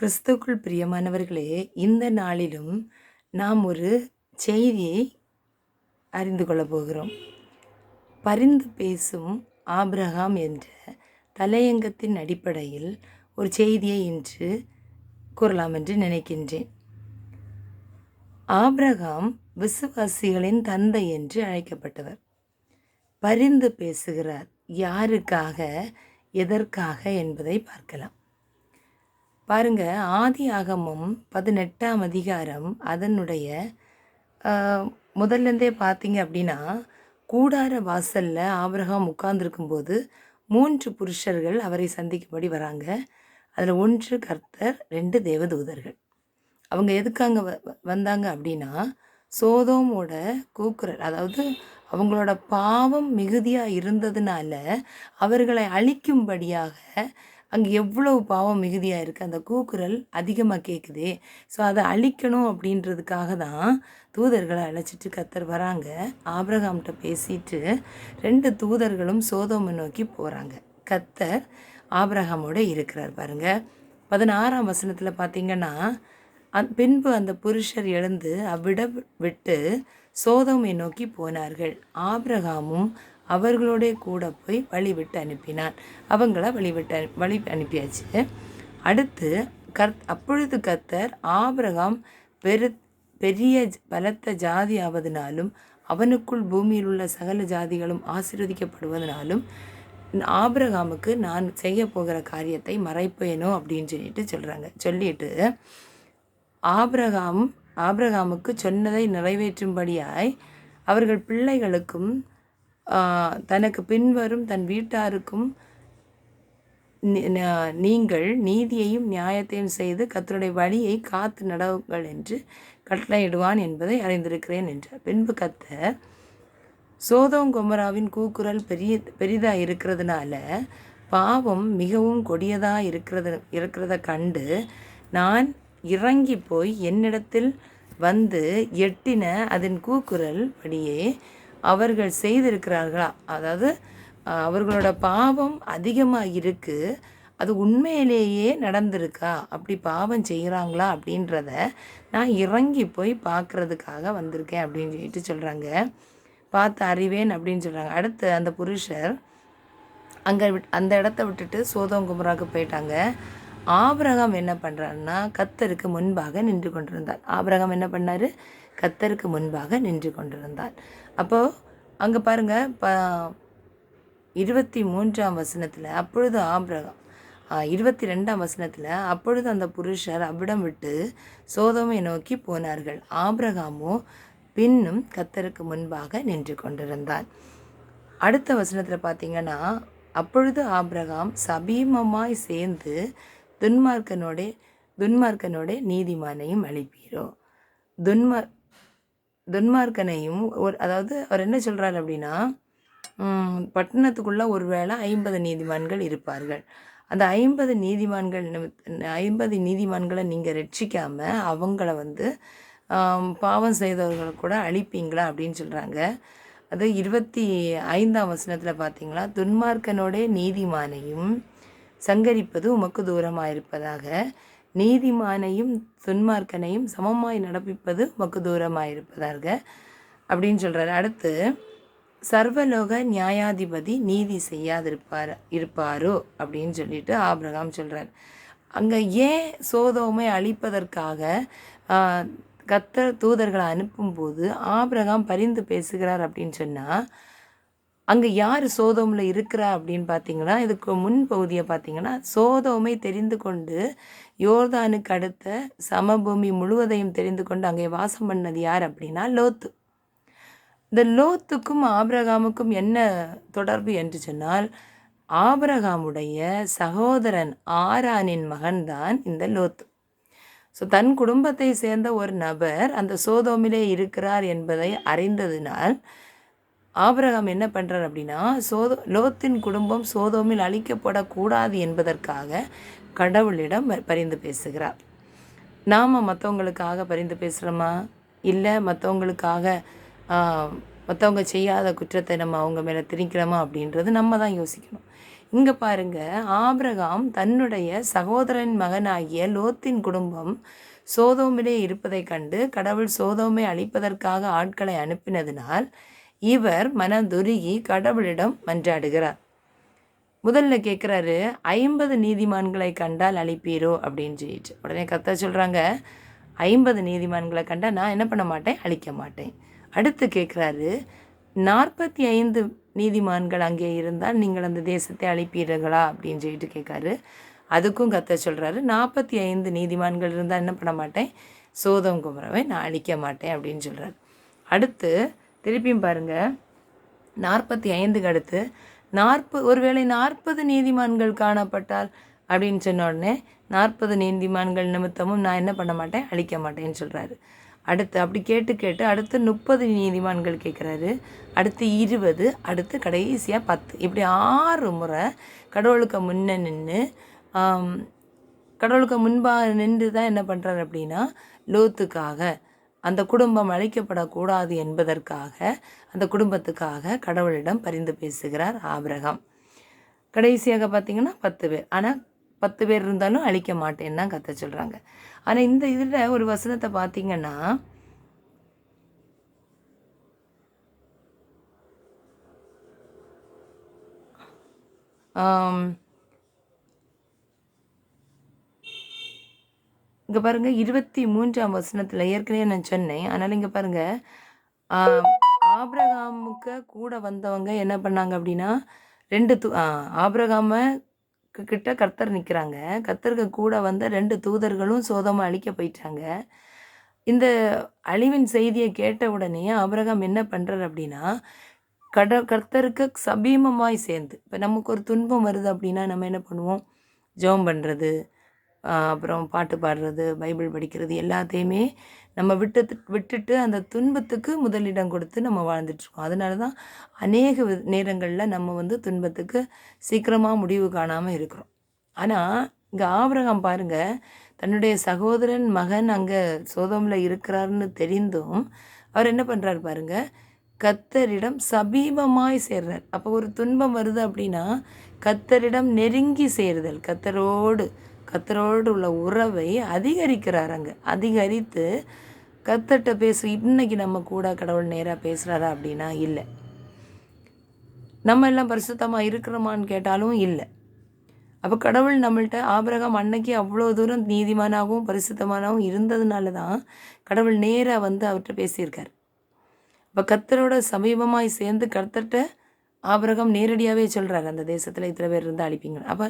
கிறிஸ்துவுக்குள் பிரியமானவர்களே இந்த நாளிலும் நாம் ஒரு செய்தியை அறிந்து கொள்ளப் போகிறோம். பரிந்து பேசும் ஆப்ரஹாம் என்ற தலையங்கத்தின் அடிப்படையில் ஒரு செய்தியை இன்று கூறலாம் என்று நினைக்கின்றேன். ஆப்ரஹாம் விசுவாசிகளின் தந்தை என்று அழைக்கப்பட்டவர். பரிந்து பேசுகிறார். யாருக்காக எதற்காக என்பதை பார்க்கலாம். பாருங்க ஆதி ஆகமும் பதினெட்டாம் அதிகாரம் அதனுடைய முதல்லேருந்தே பார்த்தீங்க அப்படின்னா கூடார வாசலில் ஆபிரகாம் உட்கார்ந்துருக்கும்போது மூன்று புருஷர்கள் அவரை சந்திக்கும்படி வராங்க. அதில் ஒன்று கர்த்தர் ரெண்டு தேவதூதர்கள். அவங்க எதுக்காங்க வ வ- வந்தாங்க அப்படின்னா சோதோமோட கூக்குரல் அதாவது அவங்களோட பாவம் மிகுதியாக இருந்ததுனால அவர்களை அழிக்கும்படியாக அங்கே எவ்வளவு பாவம் மிகுதியாக இருக்குது அந்த கூக்குரல் அதிகமாக கேட்குதே ஸோ அதை அழிக்கணும் அப்படின்றதுக்காக தான் தூதர்களை அழைச்சிட்டு கத்தர் வராங்க. ஆபிரகாம்கிட்ட பேசிட்டு ரெண்டு தூதர்களும் சோதோமை நோக்கி போகிறாங்க கத்தர் ஆப்ரஹாமோட இருக்கிறார் பாருங்க. பதினாறாம் வசனத்தில் பார்த்தீங்கன்னா அந் பின்பு அந்த புருஷர் எழுந்து அவ்விட விட்டு சோதோமை நோக்கி போனார்கள். ஆபிரகாமும் அவர்களோடைய கூட போய் வழிவிட்டு அனுப்பினான். அவங்கள வழிவிட்டு வழி அனுப்பியாச்சு. அடுத்து கர் அப்பொழுது கர்த்தர் ஆபிரகாம் பெரு பெரிய பலத்த ஜாதி ஆவதனாலும் அவனுக்குள் பூமியில் உள்ள சகல ஜாதிகளும் ஆசீர்வதிக்கப்படுவதனாலும் ஆபிரகாமுக்கு நான் செய்ய போகிற காரியத்தை மறைப்பேனோ அப்படின்னு சொல்லிட்டு சொல்கிறாங்க சொல்லிட்டு ஆபிரகாம் ஆபிரகாமுக்கு சொன்னதை நிறைவேற்றும்படியாய் அவர்கள் பிள்ளைகளுக்கும் தனக்கு பின்வரும் தன் வீட்டாருக்கும் நீங்கள் நீதியையும் நியாயத்தையும் செய்து கத்தருடைய வழியை காத்து நடவுங்கள் என்று கட்டளையிடுவான் என்பதை அறிந்திருக்கிறேன் என்றார். பின்பு கத்த சோதம் கொமராவின் கூக்குரல் பெரிய பெரிதாக இருக்கிறதுனால பாவம் மிகவும் கொடியதாக இருக்கிறது இருக்கிறத கண்டு நான் இறங்கி போய் என்னிடத்தில் வந்து எட்டின அதன் கூக்குரல் படியே அவர்கள் செய்திருக்கிறார்களா? அதாவது அவர்களோட பாவம் அதிகமாக இருக்குது அது உண்மையிலேயே நடந்திருக்கா? அப்படி பாவம் செய்கிறாங்களா அப்படின்றத நான் இறங்கி போய் பார்க்குறதுக்காக வந்திருக்கேன் அப்படின்னு சொல்லிட்டு சொல்கிறாங்க பார்த்து அறிவேன் அப்படின்னு சொல்கிறாங்க அடுத்து அந்த புருஷர் அங்கே விட் அந்த இடத்த விட்டுட்டு சோதம் குமராவுக்கு போயிட்டாங்க. ஆபிரகாம் என்ன பண்ணுறாருன்னா கத்தருக்கு முன்பாக நின்று கொண்டிருந்தார். ஆபிரகாம் என்ன பண்ணார்? கத்தருக்கு முன்பாக நின்று கொண்டிருந்தார். அப்போது அங்கே பாருங்கள் ப இருபத்தி மூன்றாம் வசனத்தில் அப்பொழுது ஆபிரகாம் இருபத்தி ரெண்டாம் வசனத்தில் அப்பொழுது அந்த புருஷர் அவ்விடம் விட்டு சோதோமை நோக்கி போனார்கள். ஆபிரகாமோ பின்னும் கத்தருக்கு முன்பாக நின்று கொண்டிருந்தான். அடுத்த வசனத்தில் பார்த்தீங்கன்னா அப்பொழுது ஆபிரகாம் சபீமமாய் சேர்ந்து துன்மார்க்கனோட துன்மார்க்கனோட நீதிமானையும் அழிப்பீரோ? துன்மார் துன்மார்க்கனையும் ஒரு அதாவது அவர் என்ன சொல்கிறார் அப்படின்னா பட்டணத்துக்குள்ளே ஒரு ஒருவேளை ஐம்பது நீதிமான்கள் இருப்பார்கள். அந்த ஐம்பது நீதிமான்கள் ஐம்பது நீதிமான்களை நீங்கள் ரட்சிக்காமல் அவங்கள வந்து பாவம் செய்தவர்களை கூட அழிப்பீங்களா அப்படின்னு சொல்கிறாங்க அது இருபத்தி ஐந்தாம் வசனத்தில் பார்த்தீங்களா துன்மார்க்கனோடைய நீதிமானையும் சங்கரிப்பது உமக்கு தூரமாக இருப்பதாக நீதிமானையும் துன்மார்க்கனையும் சமமாய் நடப்பிப்பது உமக்கு தூரமாக இருப்பதாக அப்படின்னு சொல்கிறார் அடுத்து சர்வலோக நியாயாதிபதி நீதி செய்யாதிருப்பார் இருப்பாரோ அப்படின்னு சொல்லிட்டு ஆபிரகாம் சொல்கிறார் அங்கே ஏன் சோதோமை அழிப்பதற்காக கத்தர் தூதர்களை அனுப்பும்போது ஆபிரகாம் பரிந்து பேசுகிறார் அப்படின்னு சொன்னால் அங்கே யார் சோதோமில் இருக்கிறா அப்படின்னு பார்த்தீங்கன்னா இதுக்கு முன் பகுதியை பார்த்தீங்கன்னா சோதோமை தெரிந்து கொண்டு யோர்தானுக்கு அடுத்த சமபூமி முழுவதையும் தெரிந்து கொண்டு அங்கே வாசம் பண்ணது யார் அப்படின்னா லோத்து. இந்த லோத்துக்கும் ஆபிரகாமுக்கும் என்ன தொடர்பு என்று சொன்னால் ஆபிரகாமுடைய சகோதரன் ஆரானின் மகன்தான் இந்த லோத்து. ஸோ தன் குடும்பத்தை சேர்ந்த ஒரு நபர் அந்த சோதோமிலே இருக்கிறார் என்பதை அறிந்ததினால் ஆபிரகாம் என்ன பண்ணுறார் அப்படின்னா சோதோ லோத்தின் குடும்பம் சோதோமில் அழிக்கப்படக்கூடாது என்பதற்காக கடவுளிடம் பரிந்து பேசுகிறார். நாம் மற்றவங்களுக்காக பரிந்து பேசுகிறோமா இல்லை மற்றவங்களுக்காக மற்றவங்க செய்யாத குற்றத்தை நம்ம அவங்க மேலே திணிக்கிறோமா அப்படின்றது நம்ம தான் யோசிக்கணும். இங்கே பாருங்க ஆபிரகாம் தன்னுடைய சகோதரன் மகனாகிய லோத்தின் குடும்பம் சோதோமிலே இருப்பதைக் கண்டு கடவுள் சோதோமை அழிப்பதற்காக ஆட்களை அனுப்பினதினால் இவர் மனதுருகி கடவுளிடம் மன்றாடுகிறார். முதல்ல கேட்குறாரு ஐம்பது நீதிமான்களை கண்டால் அழிப்பீரோ அப்படின்னு சொல்லிட்டு. உடனே கத்த சொல்கிறாங்க ஐம்பது நீதிமான்களை கண்டால் நான் என்ன பண்ண மாட்டேன்? அழிக்க மாட்டேன். அடுத்து கேட்குறாரு நாற்பத்தி ஐந்து நீதிமான்கள் அங்கே இருந்தால் நீங்கள் அந்த தேசத்தை அழிப்பீர்களா? அப்படின்னு சொல்லிட்டு கேட்காரு அதுக்கும் கத்த சொல்கிறாரு நாற்பத்தி ஐந்து நீதிமான்கள் இருந்தால் என்ன பண்ண மாட்டேன்? சோதம் குமரவை நான் அழிக்க மாட்டேன் அப்படின்னு சொல்கிறார் அடுத்து திருப்பியும் பாருங்கள் நாற்பத்தி ஐந்துக்கு அடுத்து நாற்பது ஒருவேளை நாற்பது நீதிமான்கள் காணப்பட்டால் அப்படின்னு சொன்ன உடனே நாற்பது நீதிமான்கள் நிமித்தமும் நான் என்ன பண்ண மாட்டேன்? அழிக்க மாட்டேன்னு சொல்கிறாரு அடுத்து அப்படி கேட்டு கேட்டு அடுத்து முப்பது நீதிமான்கள் கேட்குறாரு அடுத்து இருபது அடுத்து கடைசியாக பத்து. இப்படி ஆறு முறை கடவுளுக்கு முன்னே நின்று கடவுளுக்கு முன்பாக நின்று தான் என்ன பண்ணுறாரு அப்படின்னா லோத்துக்காக அந்த குடும்பம் அழிக்கப்படக்கூடாது என்பதற்காக அந்த குடும்பத்துக்காக கடவுளிடம் பரிந்து பேசுகிறார் ஆபிரகாம். கடைசியாக பார்த்தீங்கன்னா பத்து பேர். ஆனால் பத்து பேர் இருந்தாலும் அழிக்க மாட்டேன்னு தான் கற்று சொல்கிறாங்க ஆனால் இந்த இதில் ஒரு வசனத்தை பார்த்தீங்கன்னா இங்கே பாருங்கள் இருபத்தி மூன்றாம் வசனத்தில் ஏற்கனவே நான் சொன்னேன். அதனால் இங்கே பாருங்கள் ஆப்ரகாமுக்கு கூட வந்தவங்க என்ன பண்ணாங்க அப்படின்னா ரெண்டு தூ ஆப்ரகாம கிட்ட கர்த்தர் நிற்கிறாங்க கர்த்தருக்கு கூட வந்த ரெண்டு தூதர்களும் சோதமாக அழிக்க போயிட்டாங்க. இந்த அழிவின் செய்தியை கேட்ட உடனே ஆபிரகாம் என்ன பண்ணுறார் அப்படின்னா கட கர்த்தருக்கு சபீமமாய் சேர்ந்து இப்போ நமக்கு ஒரு துன்பம் வருது அப்படின்னா நம்ம என்ன பண்ணுவோம்? ஜெபம் பண்ணுறது அப்புறம் பாட்டு பாடுறது பைபிள் படிக்கிறது எல்லாத்தையுமே நம்ம விட்டு விட்டுட்டு அந்த துன்பத்துக்கு முதலிடம் கொடுத்து நம்ம வாழ்ந்துட்டுருக்கோம். அதனால தான் அநேக நேரங்களில் நம்ம வந்து துன்பத்துக்கு சீக்கிரமாக முடிவு காணாமல் இருக்கிறோம். ஆனால் இங்கே ஆபரகம் பாருங்கள் தன்னுடைய சகோதரன் மகன் அங்கே சோதமில் இருக்கிறாருன்னு தெரிந்தும் அவர் என்ன பண்ணுறாரு பாருங்கள் கத்தரிடம் சபீபமாய் சேர்றார். அப்போ ஒரு துன்பம் வருது அப்படின்னா கத்தரிடம் நெருங்கி சேருதல் கத்தரோடு கத்தரோடு உள்ள உறவை அதிகரிக்கிறார் அங்கே. அதிகரித்து கத்தட்ட பேசு இன்னைக்கு நம்ம கூட கடவுள் நேராக பேசுகிறாரா அப்படின்னா இல்லை. நம்ம எல்லாம் பரிசுத்தமாக இருக்கிறோமான்னு கேட்டாலும் இல்லை. அப்போ கடவுள் நம்மள்கிட்ட ஆபரகம் அன்னைக்கு அவ்வளோ தூரம் நீதிமானாகவும் பரிசுத்தமானவும் இருந்ததுனால தான் கடவுள் நேராக வந்து அவர்கிட்ட பேசியிருக்கார். இப்போ கத்தரோட சமீபமாய் சேர்ந்து கர்த்தர்கிட்ட ஆபரகம் நேரடியாகவே சொல்கிறார் அந்த தேசத்தில் இத்தனை பேர் இருந்து அழிப்பீங்க அப்போ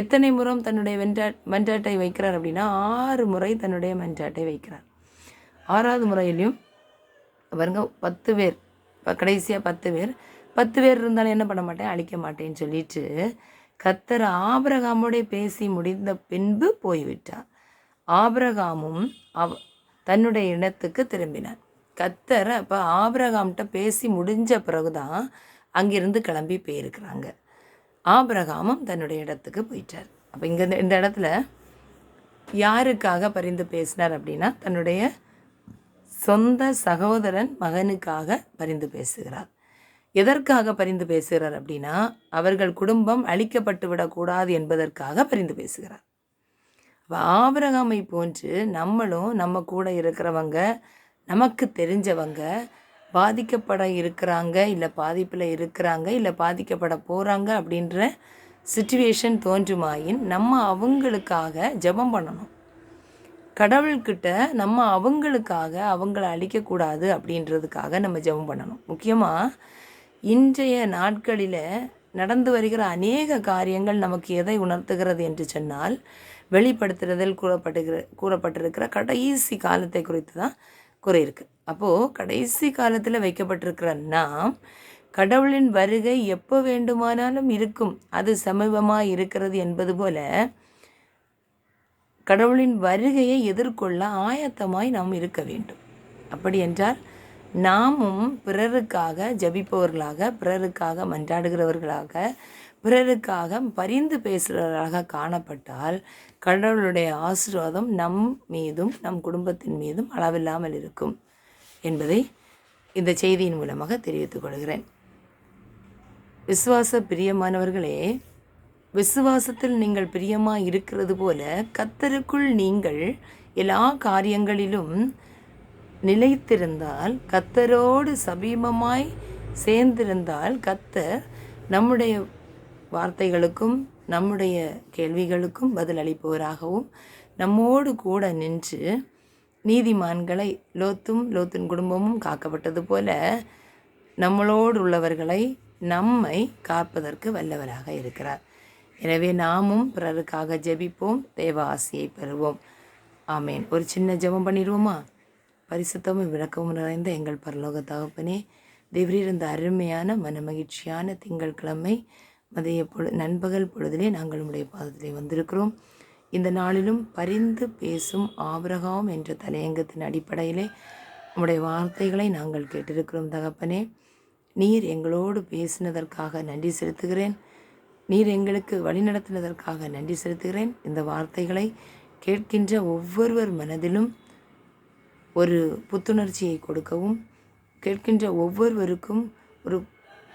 எத்தனை முறம் தன்னுடைய வென்றா மென்டாட்டை வைக்கிறார் அப்படின்னா ஆறு முறை தன்னுடைய மென்டாட்டை வைக்கிறார். ஆறாவது முறையிலையும் பாருங்க பத்து பேர் இப்போ கடைசியாக பத்து பேர் பத்து பேர் இருந்தாலும் என்ன பண்ண மாட்டேன் அழிக்க மாட்டேன்னு சொல்லிட்டு கத்தர் ஆபரகாமோடைய பேசி முடிந்த பின்பு போய்விட்டார். ஆபரகாமும் அவ தன்னுடைய இடத்துக்கு திரும்பினார். கத்தர் அப்போ ஆபரகாம்கிட்ட பேசி முடிஞ்ச பிறகு தான் அங்கிருந்து கிளம்பி போயிருக்கிறாங்க. ஆபிரகாமும் தன்னுடைய இடத்துக்கு போயிட்டார். அப்போ இங்கே இந்த இடத்துல யாருக்காக பரிந்து பேசினார் அப்படின்னா தன்னுடைய சொந்த சகோதரன் மகனுக்காக பரிந்து பேசுகிறார். எதற்காக பரிந்து பேசுகிறார் அப்படின்னா அவர்கள் குடும்பம் அழிக்கப்பட்டு விடக்கூடாது என்பதற்காக பரிந்து பேசுகிறார். ஆபிரகாமை போன்று நம்மளும் நம்ம கூட இருக்கிறவங்க நமக்கு தெரிஞ்சவங்க பாதிக்கப்பட இருக்கிறாங்க இல்லை பாதிப்பில் இருக்கிறாங்க இல்லை பாதிக்கப்பட போகிறாங்க அப்படின்ற சுச்சுவேஷன் தோன்றுமாயின் நம்ம அவங்களுக்காக ஜபம் பண்ணணும். கடவுள்கிட்ட நம்ம அவங்களுக்காக அவங்கள அழிக்கக்கூடாது அப்படின்றதுக்காக நம்ம ஜபம் பண்ணணும். முக்கியமாக இன்றைய நாட்களில் நடந்து வருகிற அநேக காரியங்கள் நமக்கு எதை உணர்த்துகிறது என்று சொன்னால் வெளிப்படுத்துறதில் கூறப்பட்டுகிற கூறப்பட்டிருக்கிற கடைசி காலத்தை குறித்து தான் குறையிருக்கு. அப்போது கடைசி காலத்தில் வைக்கப்பட்டிருக்கிற நாம் கடவுளின் வருகை எப்போ வேண்டுமானாலும் இருக்கும். அது சமீபமாக இருக்கிறது என்பது போல கடவுளின் வருகையை எதிர்கொள்ள ஆயத்தமாய் நாம் இருக்க வேண்டும். அப்படி என்றால் நாமும் பிறருக்காக ஜபிப்பவர்களாக பிறருக்காக மன்றாடுகிறவர்களாக பிறருக்காக பரிந்து பேசுகிறவராக காணப்பட்டால் கடவுளுடைய ஆசீர்வாதம் நம் மீதும் நம் குடும்பத்தின் மீதும் அளவில்லாமல் இருக்கும் என்பதை இந்த செய்தியின் மூலமாக தெரிவித்துக் கொள்கிறேன். விசுவாச பிரியமானவர்களே விசுவாசத்தில் நீங்கள் பிரியமாக இருக்கிறது போல கத்தருக்குள் நீங்கள் எல்லா காரியங்களிலும் நிலைத்திருந்தால் கத்தரோடு சமீபமாய் சேர்ந்திருந்தால் கத்தர் நம்முடைய வார்த்தைகளுக்கும் நம்முடைய கேள்விகளுக்கும் பதிலளிப்பவராகவும் நம்மோடு கூட நின்று நீதிமான்களை லோத்தும் லோத்தின் குடும்பமும் காக்கப்பட்டது போல நம்மளோடு உள்ளவர்களை நம்மை காப்பதற்கு வல்லவராக இருக்கிறார். எனவே நாமும் பிறருக்காக ஜெபிப்போம் தேவ ஆசியை பெறுவோம். ஆமேன். ஒரு சின்ன ஜெபம் பண்ணிடுவோமா? பரிசுத்தமும் விளக்கமும் நிறைந்த எங்கள் பரலோக தகப்பனே தேவரீர் இந்த அருமையான மனமகிழ்ச்சியான திங்கட்கிழமை மதிய பொழு நண்பகல் பொழுதிலே நாங்கள் உடைய பாதத்திலே வந்திருக்கிறோம். இந்த நாளிலும் பரிந்து பேசும் ஆபிரகாம் என்ற தலையங்கத்தின் அடிப்படையிலே உம்முடைய வார்த்தைகளை நாங்கள் கேட்டிருக்கிறோம் தகப்பனே. நீர் எங்களோடு பேசினதற்காக நன்றி செலுத்துகிறேன். நீர் எங்களுக்கு வழிநடத்தினதற்காக நன்றி செலுத்துகிறேன். இந்த வார்த்தைகளை கேட்கின்ற ஒவ்வொருவர் மனதிலும் ஒரு புத்துணர்ச்சியை கொடுக்கவும் கேட்கின்ற ஒவ்வொருவருக்கும் ஒரு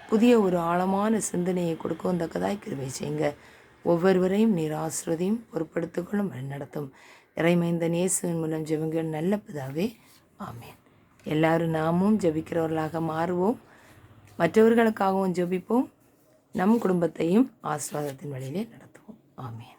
புதிய ஒரு ஆழமான சிந்தனையை கொடுக்கவும் தக்கதாய் கிருபை செய்யுங்க. ஒவ்வொருவரையும் நீர் ஆசிரதையும் பொறுப்படுத்திக்கொள்ளும் வழிநடத்தும். இறைமைந்த நேசுவின் மூலம் ஜெபங்கள் நல்ல பிதாவே ஆமேன். எல்லாரும் நாமும் ஜெபிக்கிறவர்களாக மாறுவோம். மற்றவர்களுக்காகவும் ஜெபிப்போம். நம் குடும்பத்தையும் ஆசீர்வாதத்தின் வழியிலே நடத்துவோம். ஆமேன்.